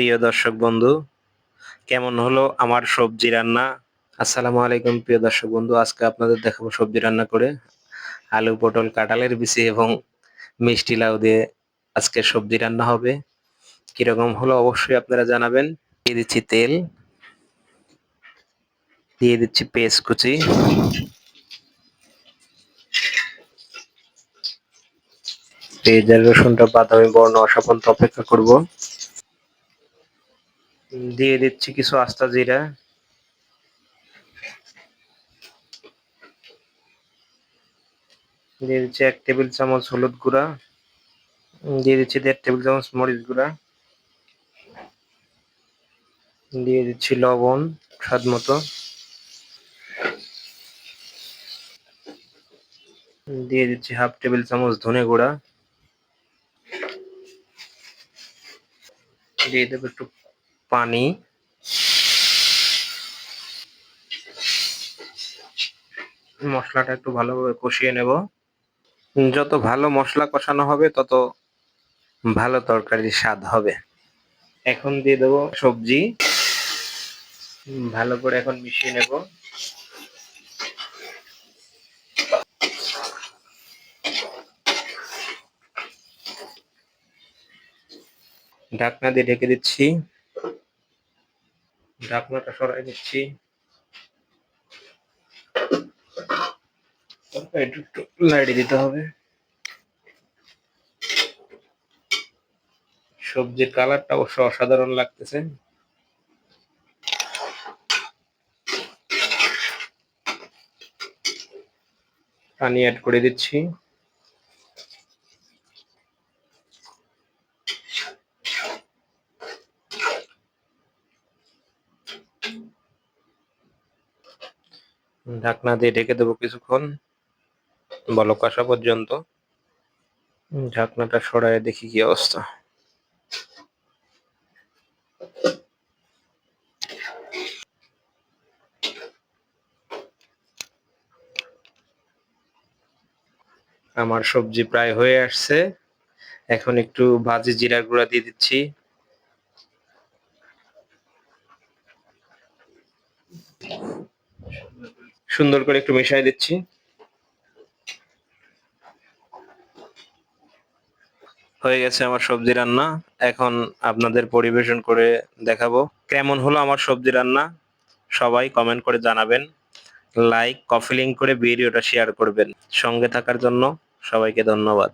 প্রিয় দর্শক বন্ধু, কেমন হলো আমার সবজি রান্না? আসসালামু আলাইকুম প্রিয় দর্শক বন্ধু, আজকে আপনাদের দেখাবো সবজি রান্না করে। আলু, পটল, কাঁঠালের বিচি এবং মিষ্টি লাউ দিয়ে আজকে সবজি রান্না হবে। কীরকম হলো অবশ্যই আপনারা জানাবেন। দিয়ে দিচ্ছি তেল, দিয়ে দিচ্ছি পেঁয়াজ কুচি পেঁয়াজ আর রসুনটা বাদামি বর্ণ আসা অপেক্ষা করব। দিয়ে দিচ্ছি কিছু আস্তা জিরা। দিয়ে দিচ্ছি এক টেবিল চামচ হলুদ গুঁড়া। দিয়ে দিচ্ছি দেড় টেবিল চামচ মরিচ গুঁড়া। দিয়ে দিচ্ছি লবণ স্বাদ মতো। দিয়ে দিচ্ছি হাফ টেবিল চামচ ধনে গুঁড়া। দিয়ে দেবো একটু পানি। মশলাটা একটু ভালোভাবে কষিয়ে নেব। যত ভালো মশলা কষানো হবে, তত ভালো তরকারির স্বাদ হবে। এখন দিয়ে দেবো সবজি। ভালো করে এখন মিশিয়ে নেব। ঢাকনা দিয়ে ঢেকে দিচ্ছি। ঢাকনাটা সরাই দিচ্ছি একটু লাইটে দিতে হবে। সবজির কালারটা অবশ্য অসাধারণ লাগতেছে। পানি অ্যাড করে দিচ্ছি। ঢাকনা দিয়ে ঢেকে দেবো কিছুক্ষণ, বলক আসা পর্যন্ত। ঢাকনাটা সরায় দেখি কি অবস্থা। আমার সবজি প্রায় হয়ে আসছে। এখন একটু ভাজি জিরার গুঁড়া দিয়ে দিচ্ছি। সুন্দর করে একটু মিশাই দিচ্ছি। হয়ে গেছে আমার সবজি রান্না। এখন আপনাদের পরিবেশন করে দেখাবো। কেমন হলো আমার সবজি রান্না? সবাই কমেন্ট করে জানাবেন। লাইক কফিলিং করে ভিডিওটা শেয়ার করবেন। সঙ্গে থাকার জন্য সবাইকে ধন্যবাদ।